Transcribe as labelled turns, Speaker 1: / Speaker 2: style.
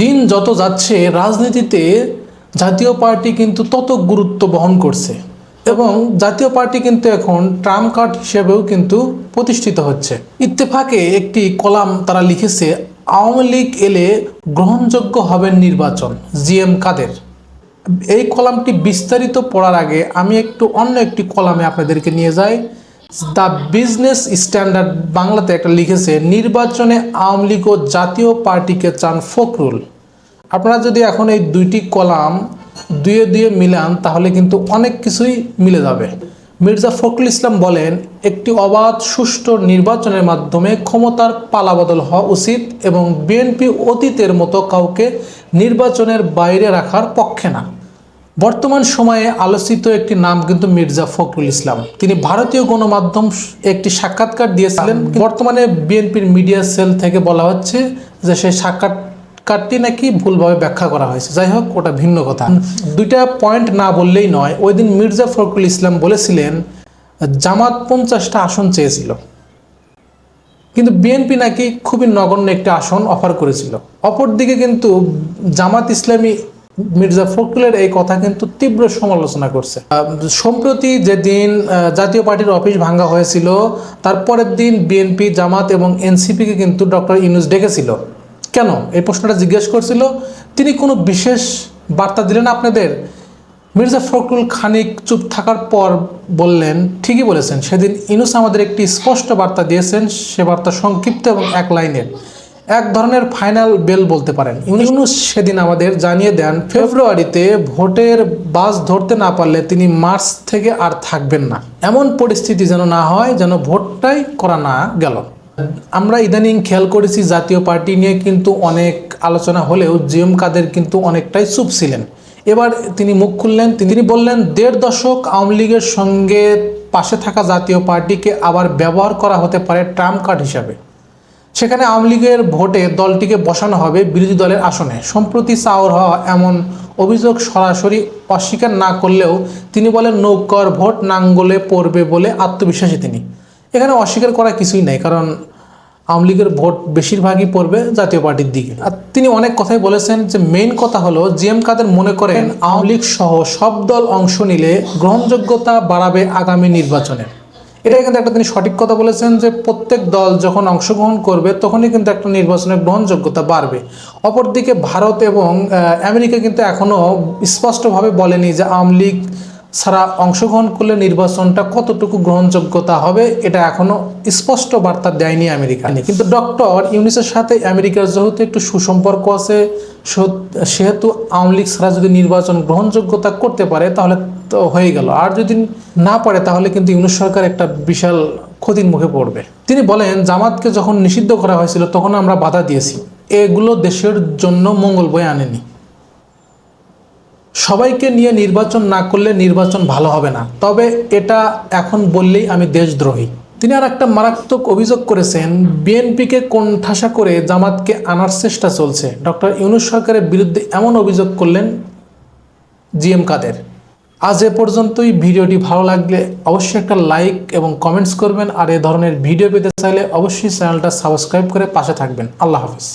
Speaker 1: দিন যত যাচ্ছে, রাজনীতিতে জাতীয় পার্টি কিন্তু তত গুরুত্ব বহন করছে এবং জাতীয় পার্টি কিন্তু এখন ট্রাম্প কার্ড হিসেবেও কিন্তু প্রতিষ্ঠিত হচ্ছে। ইত্তেফাকে একটি কলাম তারা লিখেছে, আওয়ামী লীগ এলে গ্রহণযোগ্য হবেন নির্বাচন। G M Quader. এই কলামটি বিস্তারিত পড়ার আগে আমি একটু অন্য একটি কলামে আপনাদেরকে নিয়ে যাই। দ্য বিজনেস স্ট্যান্ডার্ড বাংলাতে একটা লিখেছে, নির্বাচনে আওয়ামী লীগ ও জাতীয় পার্টিকে চান ফখরুল। আপনারা যদি এখন এই দুইটি কলাম দুয়ে দুয়ে মিলান, তাহলে কিন্তু অনেক কিছুই মিলে যাবে। মির্জা ফখরুল ইসলাম বলেন, একটি অবাধ, সুষ্ঠু নির্বাচনের মাধ্যমে ক্ষমতার পালাবদল হওয়া উচিত এবং বিএনপি অতীতের মতো কাউকে নির্বাচনের বাইরে রাখার পক্ষে না। বর্তমান সময়ে আলোচিত একটি নাম কিন্তু মির্জা ফখরুল ইসলাম। তিনি ভারতীয় গণমাধ্যম একটি সাক্ষাৎকার দিয়েছিলেন। বর্তমানে বিএনপির মিডিয়া সেল থেকে বলা হচ্ছে যে সেই সাক্ষাৎকারটি নাকি ভুলভাবে ব্যাখ্যা করা হয়েছে। যাই হোক, ওটা ভিন্ন কথা। দুইটা পয়েন্ট না বললেই নয়। ওই দিন মির্জা ফখরুল ইসলাম বলেছিলেন, জামাত পঞ্চাশটা আসন চেয়েছিল। কিন্তু বিএনপি নাকি খুবই নগণ্য একটি আসন অফার করেছিল। অপরদিকে কিন্তু জামাত ইসলামী মির্জা ফখরুলের এই কথা কিন্তু তীব্র সমালোচনা করছে। সম্প্রতি যেদিন জাতীয় পার্টির অফিস ভাঙ্গা হয়েছিল, তারপরের দিন বিএনপি, জামাত এবং এনসিপিকে কিন্তু ডক্টর ইউনুস ডেকেছিল। কেন? এই প্রশ্নটা জিজ্ঞেস করছিল, তিনি কোনো বিশেষ বার্তা দিলেন আপনাদের? মির্জা ফখরুল খানিক চুপ থাকার পর বললেন, ঠিকই বলেছেন, সেদিন ইনুস আমাদের একটি স্পষ্ট বার্তা দিয়েছেন, সে বার্তা সংক্ষিপ্ত এবং এক লাইনের। এক ধরনের ফাইনাল বেল বলতে পারেন। ইউনুস সেদিন আমাদের জানিয়ে দেন, ফেব্রুয়ারিতে ভোটের বাস ধরতে না পারলে তিনি মার্চ থেকে আর থাকবেন না। এমন পরিস্থিতি যেন না হয়, যেন ভোটটাই করা না গেল। আমরা ইদানিং খেয়াল করেছি জাতীয় পার্টি নিয়ে কিন্তু অনেক আলোচনা হলেও জিএম কাদের কিন্তু অনেকটাই চুপ ছিলেন। এবার তিনি মুখ খুললেন, তিনি বললেন, দেড় দশক আওয়ামী লীগের সঙ্গে পাশে থাকা জাতীয় পার্টিকে আবার ব্যবহার করা হতে পারে ট্রাম্প কার্ড হিসাবে। সেখানে আওয়ামী লীগের ভোটে দলটিকে বসানো হবে বিরোধী দলের আসনে। সম্প্রতি চাওর হওয়া এমন অভিযোগ সরাসরি অস্বীকার না করলেও তিনি বলেন, নৌকার ভোট নাঙ্গলে পড়বে বলে আত্মবিশ্বাসী তিনি। এখানে অস্বীকার করা কিছুই নাই, কারণ আওয়ামী লীগের ভোট বেশিরভাগই পড়বে জাতীয় পার্টির দিকে। আর তিনি অনেক কথাই বলেছেন যে মেইন কথা হলো জিএম কাদের মনে করেন আওয়ামী লীগ সহ সব দল অংশ নিলে গ্রহণযোগ্যতা বাড়াবে আগামী নির্বাচনে। এটাই কিন্তু একটা তিনি সঠিক কথা বলেছেন যে প্রত্যেক দল যখন অংশগ্রহণ করবে, তখনই কিন্তু একটা নির্বাচনের গ্রহণযোগ্যতা বাড়বে। অপরদিকে ভারত এবং আমেরিকা কিন্তু এখনও স্পষ্টভাবে বলেনি যে আওয়ামী লীগ ছাড়া অংশগ্রহণ করলে নির্বাচনটা কতটুকু গ্রহণযোগ্যতা হবে, এটা এখনও স্পষ্ট বার্তা দেয়নি আমেরিকা। কিন্তু ডক্টর ইউনিসের সাথে আমেরিকার যেহেতু একটু সুসম্পর্ক আছে সেহেতু আওয়ামী লীগ ছাড়া যদি নির্বাচন গ্রহণযোগ্যতা করতে পারে, তাহলে তো হয়ে গেল। আর যদি না পারে, তাহলে কিন্তু ইউনিস সরকার একটা বিশাল ক্ষতির মুখে পড়বে। তিনি বলেন, জামাতকে যখন নিষিদ্ধ করা হয়েছিল, তখন আমরা বাধা দিয়েছি। এগুলো দেশের জন্য মঙ্গল বয়ে আনেনি। সবাইকে নিয়ে নির্বাচন না করলে নির্বাচন ভালো হবে না। তবে এটা এখন বললেই আমি দেশদ্রোহী। তিনি আর একটা মারাত্মক অভিযোগ করেছেন, বিএনপিকে কোণঠাসা করে জামাতকে আনার চেষ্টা চলছে। ডক্টর ইউনুস সরকারের বিরুদ্ধে এমন অভিযোগ করলেন জিএম কাদের। আজ এ পর্যন্তই। ভিডিওটি ভালো লাগলে অবশ্যই একটা লাইক এবং কমেন্টস করবেন। আর এ ধরনের ভিডিও পেতে চাইলে অবশ্যই চ্যানেলটা সাবস্ক্রাইব করে পাশে থাকবেন। আল্লাহ হাফিজ।